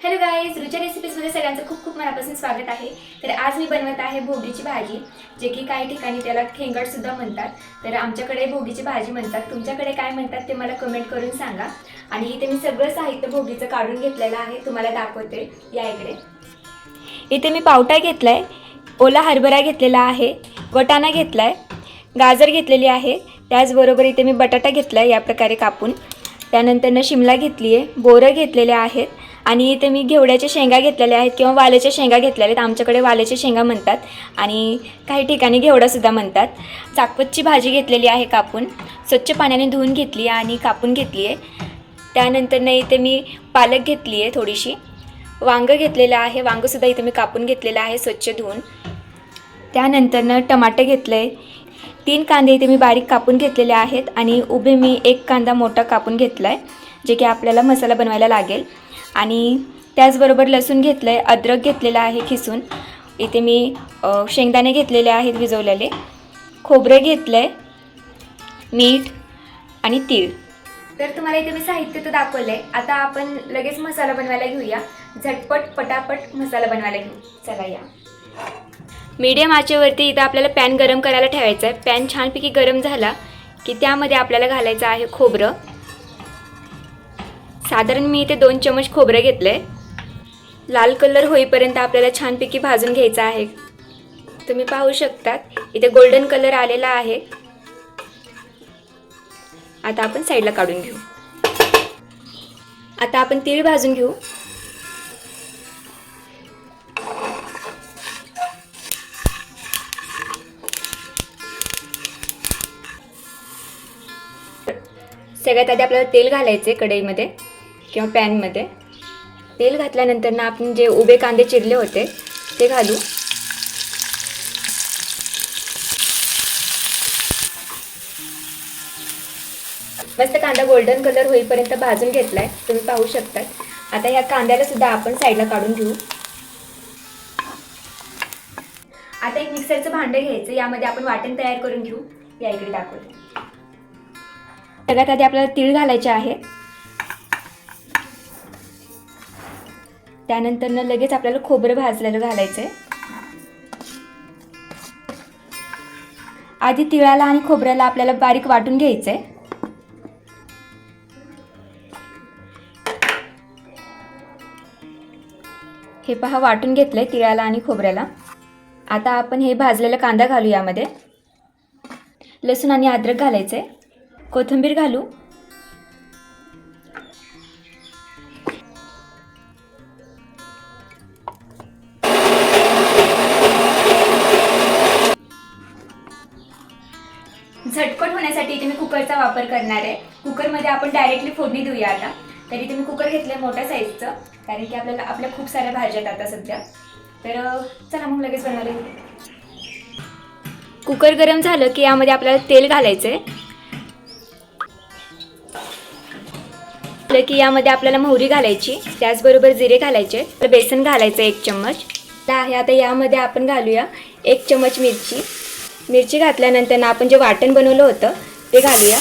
Hello guys रुच्या रेसिपीजमध्ये सगळ्यांचं खूप खूप मनापासून स्वागत आहे. तर आज मी बनवत आहे भोगीची भाजी जे की काही ठिकाणी त्याला खेंगडसुद्धा म्हणतात. तर आमच्याकडे भोगीची भाजी म्हणतात. तुमच्याकडे काय म्हणतात ते मला कमेंट करून सांगा. आणि इथे मी सगळं साहित्य भोगीचं काढून घेतलेलं आहे. तुम्हाला दाखवते या इकडे. इथे मी पावटा घेतला आहे ओला हरभरा घेतलेला आहे वटाणा घेतला आहे गाजर घेतलेली आहे. त्याचबरोबर इथे मी बटाटा घेतला आहे या प्रकारे कापून. त्यानंतरनं शिमला घेतली आहे बोरं घेतलेले आहेत. आणि इथे मी घेवड्याच्या शेंगा घेतलेल्या आहेत किंवा वाल्याच्या शेंगा घेतलेल्या आहेत. आमच्याकडे वाल्याच्या शेंगा म्हणतात. आणि काही ठिकाणी घेवडासुद्धा म्हणतात. चाकवतची भाजी घेतलेली आहे कापून. स्वच्छ पाण्याने धुवून घेतली आणि कापून घेतली आहे. त्यानंतरनं इथे मी पालक घेतली आहे थोडीशी. वांगं घेतलेलं आहे. वांगंसुद्धा इथे मी कापून घेतलेलं आहे स्वच्छ धुवून. त्यानंतरनं टमाटे घेतलं. आहे तीन कांदे इथे मी बारीक कापून घेतलेले आहेत आणि उभे मी एक कांदा मोठा कापून घेतला आहे जे की आपल्याला मसाला बनवायला लागेल. आणि त्याचबरोबर लसूण घेतलं आहे अद्रक घेतलेलं आहे खिसून. इथे मी शेंगदाणे घेतलेले आहेत भिजवलेले. खोबरं घेतलं आहे मीठ आणि तीळ. तर तुम्हाला इथे मी साहित्य तर दाखवलं आहे आता आपण लगेच मसाला बनवायला घेऊया. झटपट पटापट मसाला बनवायला घेऊ. चला या. मीडियम आचेवरती इथं आपल्याला पॅन गरम करायला ठेवायचं आहे पॅन छानपैकी गरम झाला की त्यामध्ये आपल्याला घालायचं आहे खोबरं. साधारण मी इथे दोन चमच खोबरं घेतलं आहे लाल कलर होईपर्यंत आपल्याला छानपैकी भाजून घ्यायचं आहे. तुम्ही पाहू शकतात इथे गोल्डन कलर आलेला आहे. आता आपण साईडला काढून घेऊ. आता आपण तीळ भाजून घेऊ. सगळ्यात आधी आपल्याला तेल घालायचे कढईमध्ये. किंवा पॅनमध्ये. तेल घातल्यानंतर ना आपण जे उभे कांदे चिरले होते ते घालू. मस्त कांदा गोल्डन कलर होईपर्यंत भाजून घेतलाय. तुम्ही पाहू शकतात. आता ह्या कांद्याला सुद्धा आपण साईडला काढून घेऊ. आता एक मिक्सरचं भांडं घ्यायचं यामध्ये आपण वाटण तयार करून घेऊ. या इकडे दाखवते. सगळ्यात आधी आपल्याला तीळ घालायचे आहे. त्यानंतर न लगेच आपल्याला खोबरं भाजलेलं घालायचं आहे आधी तिळाला आणि खोबऱ्याला आपल्याला बारीक वाटून घ्यायचं आहे हे पहा वाटून घेतलंय तिळाला आणि खोबऱ्याला. आता आपण हे भाजलेला कांदा घालू यामध्ये. लसूण आणि अद्रक घालायचं आहे कोथिंबीर घालू. कुकरचा वापर करणार आहे. कुकरमध्ये आपण डायरेक्टली फोडणी देऊया आता. तरी तुम्ही कुकर घेतलं मोठ्या साईजचं कारण की आपल्याला आपल्या खूप साऱ्या भाज्या आहेत आता सध्या. तर चला मग लगेच बनवले कुकर गरम झालं की यामध्ये आपल्याला तेल घालायचं आहे की यामध्ये आपल्याला मोहरी घालायची. त्याचबरोबर जिरे घालायचे. तर बेसन घालायचं एक चम्मच. तर आहे आता यामध्ये आपण घालूया एक चम्मच मिरची. मिरची घातल्यानंतर आपण जे वाटण बनवलं होतं ते घालूया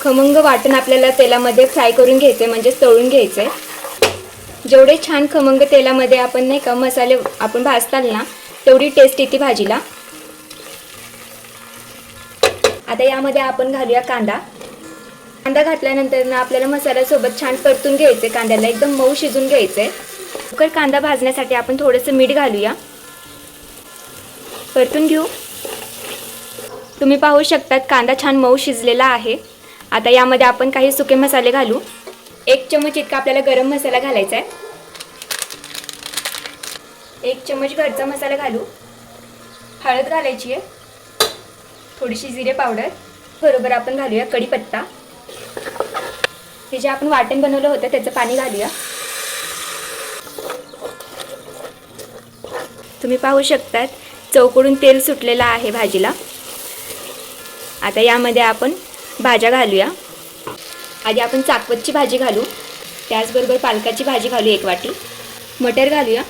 खमंग वाटण आपल्याला तेलामध्ये फ्राय करून घ्यायचं म्हणजेच तळून घ्यायचं आहे जेवढे छान खमंग तेलामध्ये आपण नाही का मसाले आपण भाजताल ना तेवढी टेस्ट येते भाजीला. आता यामध्ये आपण घालूया कांदा. कांदा घातल्यानंतर ना आपल्याला मसाल्यासोबत छान परतून घ्यायचे कांद्याला एकदम मऊ शिजून घ्यायचे कुकर कांदा भाजण्यासाठी आपण थोडंसं मीठ घालूया. परतून घेऊ. तुम्ही पाहू शकतात कांदा छान मऊ शिजलेला आहे. आता यामध्ये आपण काही सुके मसाले घालू. एक चमच इतका आपल्याला गरम मसाला घालायचा आहे. एक चमच घरचा मसाला घालू. हळद घालायची आहे. थोडीशी जिरे पावडर. बरोबर आपण घालूया कढीपत्ता. हे जे आपण वाटण बनवलं होतं त्याचं पाणी घालूया. तुम्ही पाहू शकतात चौकडून तेल सुटलेलं आहे भाजीला. आता यामध्ये आपण भाज्या घालूया. आधी आपण चाकवतची भाजी घालू. त्याचबरोबर पालकाची भाजी घालू एक वाटी. मटर घालूया.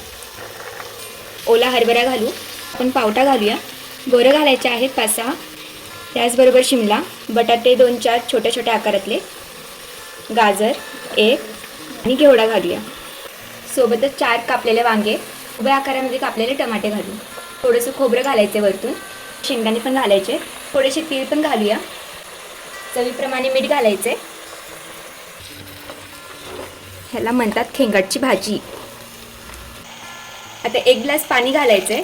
ओला हरभरा घालू. आपण पावटा घालूया. बोरं घालायचे आहेत पाच सहा त्याचबरोबर शिमला बटाटे दोन चार छोट्या छोट्या आकारातले. गाजर एक. आणि घेवडा घालूया. सोबतच चार कापलेले वांगे. उभ्या आकारामध्ये कापलेले टमाटे घालू. थोडंसं खोबरं घालायचं वरतून. शेंगदाणे पण घालायचे. थोडेसे तीळ पण घालूया. चवीप्रमाणे मीठ घालायचे. ह्याला म्हणतात खेंगाटची भाजी. आता एक ग्लास पाणी घालायचंय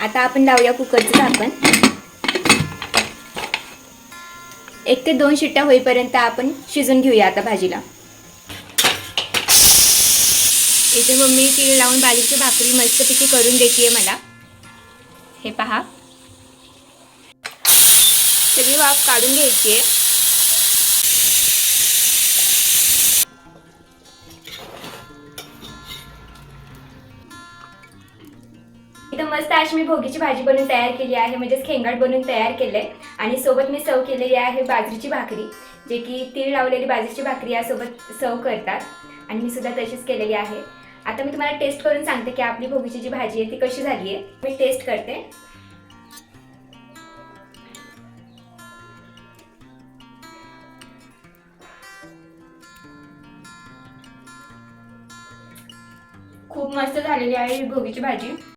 आता आपण लावूया कुकरचं झाकण एक ते दोन शिट्ट्या होईपर्यंत आपण शिजून घेऊया आता भाजीला. इथे मम्मी तीळ लावून बाजरीची भाकरी मस्तपैकी करून देते मला. हे पहा. सगळी वाफ काढून घ्यायची आहे इथं मस्त अशी मी भोगीची भाजी बनवून तयार केली आहे. म्हणजेच खेंगाट बनवून तयार केले आणि सोबत मी सर्व केलेली आहे बाजरीची भाकरी जे की तीळ लावलेली बाजरीची भाकरी यासोबत सर्व करतात. आणि मी सुद्धा तशीच केलेली आहे. आता मी तुम्हाला टेस्ट करून सांगते की आपली भोगीची जी भाजी आहे ती कशी झाली आहे. मी टेस्ट करते. खूप मस्त झालेली आहे ही भोगीची भाजी.